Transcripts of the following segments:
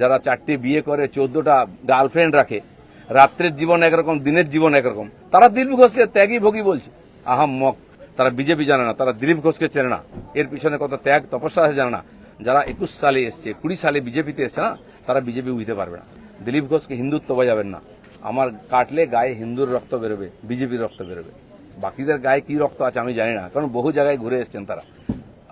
যারা চারটি বিয়ে করে, চোদ্দটা গার্লফ্রেন্ড রাখে, রাত্রের জীবন একরকম, দিনের জীবন একরকম, তারা দিলীপ ঘোষকে ত্যাগী ভোগী বলছে। আহাম মক, তারা বিজেপি জানে না, তারা দিলীপ ঘোষকে চেনে না। এর পিছনে কত ত্যাগ, তপস্যা জানে না। যারা একুশ সালে এসছে, কুড়ি সালে বিজেপিতে এসছে না, তারা বিজেপি বুঝতে পারবে না। দিলীপ ঘোষকে হিন্দুত্ব বোঝাবেন না। আমার কাটলে গায়ে হিন্দুর রক্ত বেরোবে, বিজেপির রক্ত বেরোবে। বাকিদের গায়ে কি রক্ত আছে আমি জানি না, কারণ বহু জায়গায় ঘুরে এসছেন তারা।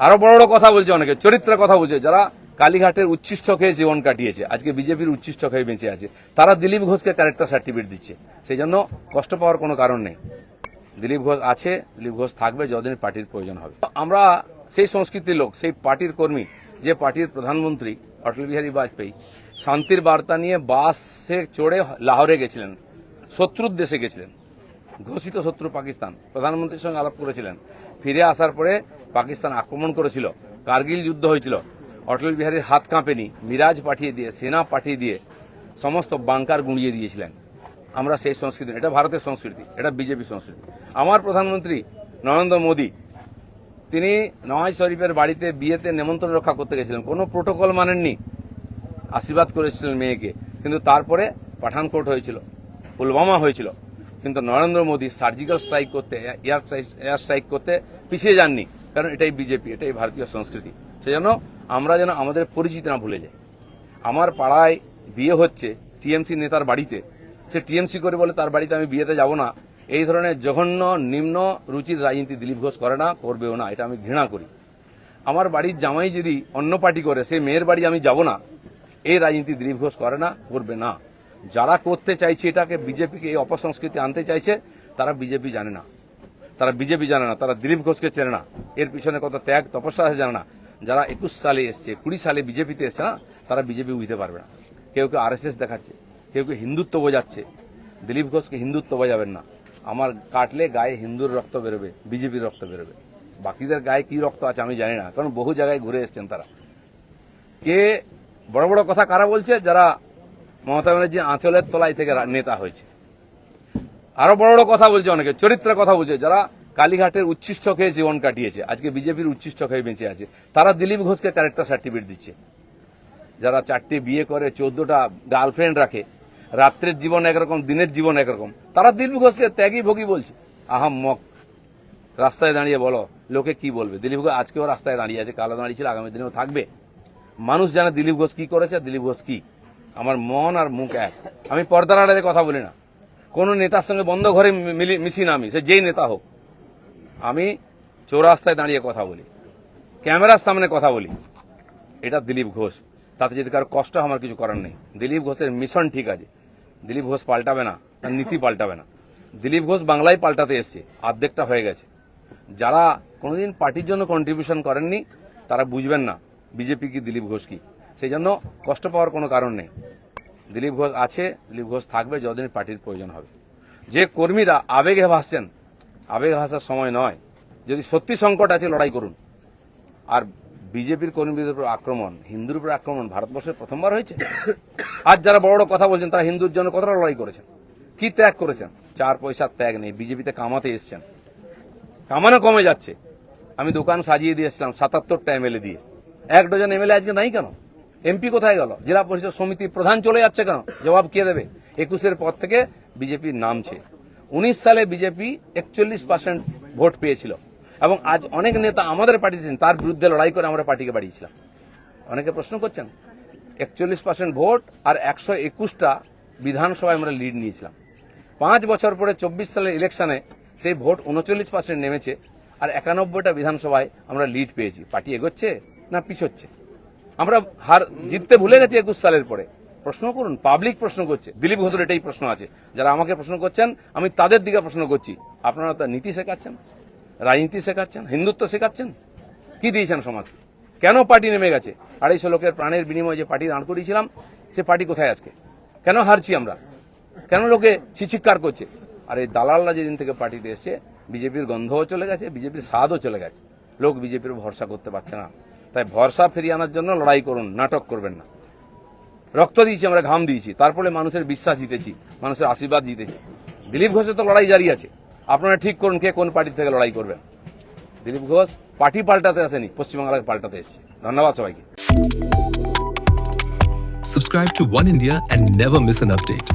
আরও বড় বড় কথা বলছে অনেকে, চরিত্রের কথা বলছে। যারা কালীঘাটের উচ্ছিষ্ট খেয়ে জীবন কাটিয়েছে। আজকে বিজেপির উচ্ছিষ্ট খেয়ে বেঁচে আছে। তারা দিলীপ ঘোষকে ক্যারেক্টার সার্টিফিকেট দিচ্ছে। সেই জন্য কষ্ট পাওয়ার কোনো কারণ নেই। দিলীপ ঘোষ আছে, দিলীপ ঘোষ থাকবে যতদিন পার্টির প্রয়োজন হবে। আমরা সেই সংস্কৃতির লোক, সেই পার্টির কর্মী, যে পার্টির প্রধানমন্ত্রী অটল বিহারী বাজপেয়ী, শান্তির বার্তা নিয়ে বাসে চড়ে লাহোরে গেছিলেন, শত্রুর দেশে গেছিলেন, ঘোষিত শত্রু পাকিস্তান, প্রধানমন্ত্রীর সঙ্গে আলাপ করেছিলেন। ফিরে আসার পরে পাকিস্তান আক্রমণ করেছিল, কার্গিল যুদ্ধ হয়েছিল অটল বিহারীর হাত কাঁপেনি, মিরাজ পাঠিয়ে দিয়ে, সেনা পাঠিয়ে দিয়ে সমস্ত বাংকার গুঁড়িয়ে দিয়েছিলেন। আমরা সেই সংস্কৃতি, এটা ভারতের সংস্কৃতি, এটা বিজেপি সংস্কৃতি। আমার প্রধানমন্ত্রী নরেন্দ্র মোদী, তিনি নওয়াজ শরীফের বাড়িতে বিয়েতে নেমন্ত্রণ রক্ষা করতে গেছিলেন। কোনো প্রোটোকল মানেননি, আশীর্বাদ করেছিলেন মেয়েকে, কিন্তু তারপরে পাঠানকোট হয়েছিল, পুলওয়ামা হয়েছিল। কিন্তু নরেন্দ্র মোদী সার্জিক্যাল স্ট্রাইক করতে এয়ার স্ট্রাইক করতে পিছিয়ে যাননি, কারণ এটাই বিজেপি, এটাই ভারতীয় সংস্কৃতি। সেজন্য আমরা যেন আমাদের পরিচিতি না ভুলে যাই। আমার পাড়ায় বিয়ে হচ্ছে টিএমসি নেতার বাড়িতে। সে টিএমসি করে বলে তার বাড়িতে আমি বিয়েতে যাব না। এই ধরনের জঘন্য, নিম্ন রুচির রাজনীতি দিলীপ ঘোষ করে না, করবেও না, এটা আমি ঘৃণা করি। আমার বাড়ির জামাই যদি অন্য পার্টি করে সেই মেয়ের বাড়ি আমি যাব না। এই রাজনীতি দিলীপ ঘোষ করে না, করবে না। যারা করতে চাইছে এটাকে বিজেপিকে এই অপসংস্কৃতি আনতে চাইছে, তারা বিজেপি জানে না। তারা বিজেপি জানে না, তারা দিলীপ ঘোষকে চেনে না। এর পিছনে কত ত্যাগ, তপস্যা জানে না। যারা একুশ সালে এসছে, কুড়ি সালে বিজেপিতে এসছে না, তারা বিজেপি বুঝতে পারবে না। কেউ কেউ আরএসএস দেখাচ্ছে, কেউ কেউ হিন্দুত্ব বোঝাচ্ছে। দিলীপ ঘোষকে হিন্দুত্ব বোঝাবেন না। আমার কাটলে গায়ে হিন্দুর রক্ত বেরোবে, বিজেপির রক্ত বেরোবে। বাকিদের গায়ে কি রক্ত আছে আমি জানি না, কারণ বহু জায়গায় ঘুরে এসছেন তারা। কে, বড় বড় কথা কারা বলছে? যারা মমতা ব্যানার্জি আঁচলের তলায় থেকে নেতা হয়েছে। আরও বড় বড় কথা বলছে অনেকে, চরিত্রের কথা বলছে। যারা কালীঘাটের উচ্ছিষ্ট খেয়ে জীবন কাটিয়েছে। আজকে বিজেপির উচ্ছিষ্ট খেয়ে বেঁচে আছে। তারা দিলীপ ঘোষকে ক্যারেক্টার সার্টিফিকেট দিচ্ছে। যারা চারটি বিয়ে করে, চোদ্দটা গার্লফ্রেন্ড রাখে, রাত্রের জীবন একরকম, দিনের জীবন একরকম, তারা দিলীপ ঘোষকে ত্যাগী ভোগী বলছে। আহাম মক। রাস্তায় দাঁড়িয়ে বলো, লোকে কি বলবে? দিলীপ ঘোষ আজকেও রাস্তায় দাঁড়িয়ে আছে, কালো দাঁড়িয়ে ছিল, আগামী দিনেও থাকবে। মানুষ জানে দিলীপ ঘোষ কি করেছে, দিলীপ ঘোষ কি? আমার মন আর মুখ এক। আমি পর্দার আড়ালে কথা বলি না। কোনো নেতার সঙ্গে বন্ধ ঘরে মিশি না আমি, সে যেই নেতা হোক। আমি চৌরাস্তায় দাঁড়িয়ে কথা বলি। ক্যামেরার সামনে কথা বলি। এটা দিলীপ ঘোষ। তাতে যদি কারও কষ্ট আমার কিছু করার নেই। দিলীপ ঘোষের মিশন ঠিক আছে। দিলীপ ঘোষ পাল্টাবে না, তার নীতি পাল্টাবে না। দিলীপ ঘোষ বাংলায় পাল্টাতে এসছে অর্ধেকটা হয়ে গেছে। যারা কোনোদিন পার্টির জন্য কন্ট্রিবিউশন করেননি, তারা বুঝবেন না বিজেপি কি দিলীপ ঘোষ কি। সেই জন্য কষ্ট পাওয়ার কোনো কারণ নেই। দিলীপ ঘোষ আছে, দিলীপ ঘোষ থাকবে, যতদিন পার্টির প্রয়োজন হবে। যে কর্মীরা আবেগে ভাসছেন আবেগে ভাসার সময় নয়। যদি সত্যি সংকট আছে, লড়াই করুন। আর বিজেপির কর্মীদের উপর আক্রমণ, হিন্দুর উপর আক্রমণ ভারতবর্ষে প্রথমবার হয়েছে? আজ যারা বড় বড় কথা বলছেন, তারা হিন্দুর জন্য কতটা লড়াই করেছেন? কি ত্যাগ করেছেন? চার পয়সার ত্যাগ নেই, বিজেপিতে কামাতে এসছেন। কামানো কমে যাচ্ছে। আমি দোকান সাজিয়ে দিয়েছিলাম সাতাত্তরটা এমএলএ দিয়ে। এক ডজন এমএলএ আজকে নাই কেন? এমপি কোথায় গেল? জেলা পরিষদ সমিতি প্রধান চলে যাচ্ছে কেন? জবাব কে দেবে? একুশের পর থেকে বিজেপি নামছে। উনিশ সালে বিজেপি একচল্লিশ পার্সেন্ট ভোট পেয়েছিল। এবং আজ অনেক নেতা আমাদের পার্টিতে তার বিরুদ্ধে লড়াই করে আমরা পার্টিকে বাড়িয়েছিলাম। অনেকে প্রশ্ন করছেন, একচল্লিশ পার্সেন্ট ভোট আর একশো একুশটা বিধানসভায় আমরা লিড নিয়েছিলাম। পাঁচ বছর পরে চব্বিশ সালের ইলেকশনে সেই ভোট উনচল্লিশ পার্সেন্ট নেমেছে আর একানব্বইটা বিধানসভায় আমরা লিড পেয়েছি। পার্টি এগোচ্ছে না পিছোচ্ছে? আমরা হার জিততে ভুলে গেছি একুশ সালের পরে। প্রশ্ন করুন পাবলিক প্রশ্ন করছে। দিলীপ ঘোষের এটাই প্রশ্ন আছে। যারা আমাকে প্রশ্ন করছেন, আমি তাদের দিকে প্রশ্ন করছি। আপনারা তো নীতি শেখাচ্ছেন, রাজনীতি শেখাচ্ছেন, হিন্দুত্ব শেখাচ্ছেন? কি দিয়েছেন সমাজ? কেন পার্টি নেমে গেছে? আড়াইশো লোকের প্রাণের বিনিময়ে যে পার্টি দাঁড় করিয়েছিলাম, সে পার্টি কোথায় আজকে? কেন হারছি আমরা? কেন লোকে ছিচিৎকার করছে? আর এই দালালরা যেদিন থেকে পার্টিতে এসছে, বিজেপির গন্ধও চলে গেছে, বিজেপির স্বাদও চলে গেছে। লোক বিজেপির ভরসা করতে পারছে না। তাই ভরসা ফিরিয়ে আনার জন্য লড়াই করুন, নাটক করবেন না। রক্ত দিয়েছি, আমরা ঘাম দিয়েছি। তারপরে মানুষের বিশ্বাস জিতেছি, মানুষের আশীর্বাদ জিতেছি। দিলীপ ঘোষের তো লড়াই জারি আছে। আপনারা ঠিক করুন কে কোন পার্টি থেকে লড়াই করবেন। দিলীপ ঘোষ পার্টি পাল্টাতে আসেনি পশ্চিমবাংলাকে পাল্টাতে এসেছে। ধন্যবাদ সবাইকে। Subscribe to One India and never miss an update.